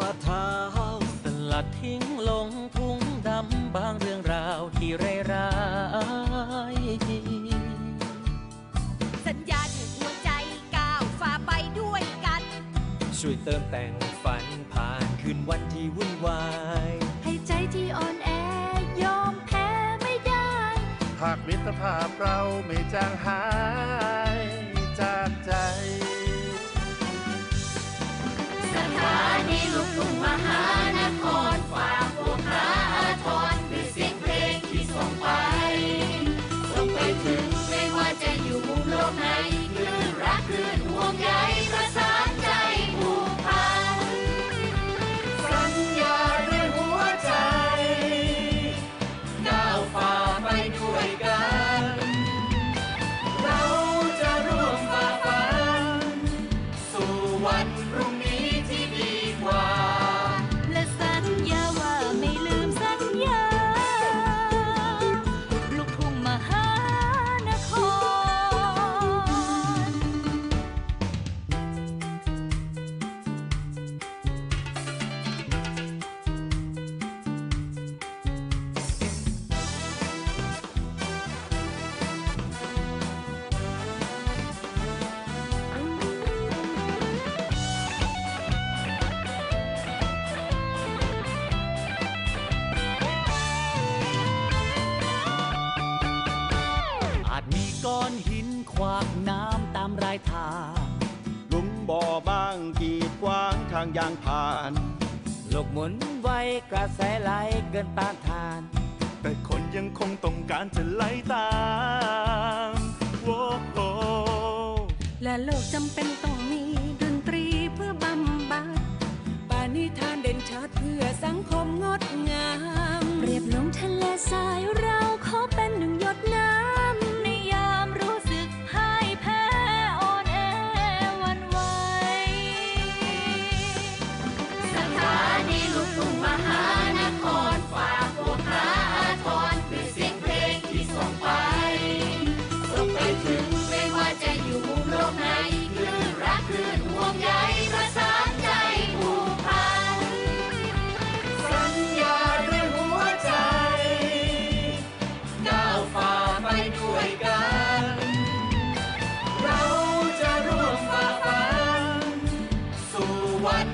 ฝ่าเท้าสลัดทิ้งลงทุ่งดำบางเรื่องราวที่ไรายร้ายสัญญาถึงหัวใจก้าวฝ่าไปด้วยกัน ช่วยเติมแต่งฝันผ่านคืนวันที่วุ่นวาย ให้ใจที่อ่อนแอยอมแพ้ไม่ได้ หากมิตรภาพเราไม่จางหาย จมีก้อนหินขวากน้ำตามรายทางหลุมบ่อบ้างกีดกว้างทางยางผ่าน โลกหมุนไวกระแสไหลเกินต้านทาน แต่คนยังคงต้องการจะไล่ตามโว้โหและโลกจำเป็นต้องมีดนตรีเพื่อบำบัดปานิทานเด่นชัดเพื่อสังคมงดงาม เปรียบลงทะเลทรายเราขอเป็นหนึ่ง หานครฝากพวกพระอาทรด้วยเสียงเพลงที่ส่งไป ส่งไปถึงไม่ว่าจะอยู่มุมโลกไหนคลื่นรักคลื่นห่วงใยประสานใจผูกพัน สัญญาด้วยหัวใจก้าวฝ่าไปด้วยกัน เราจะร่วมฝ่าฟันสู่วัน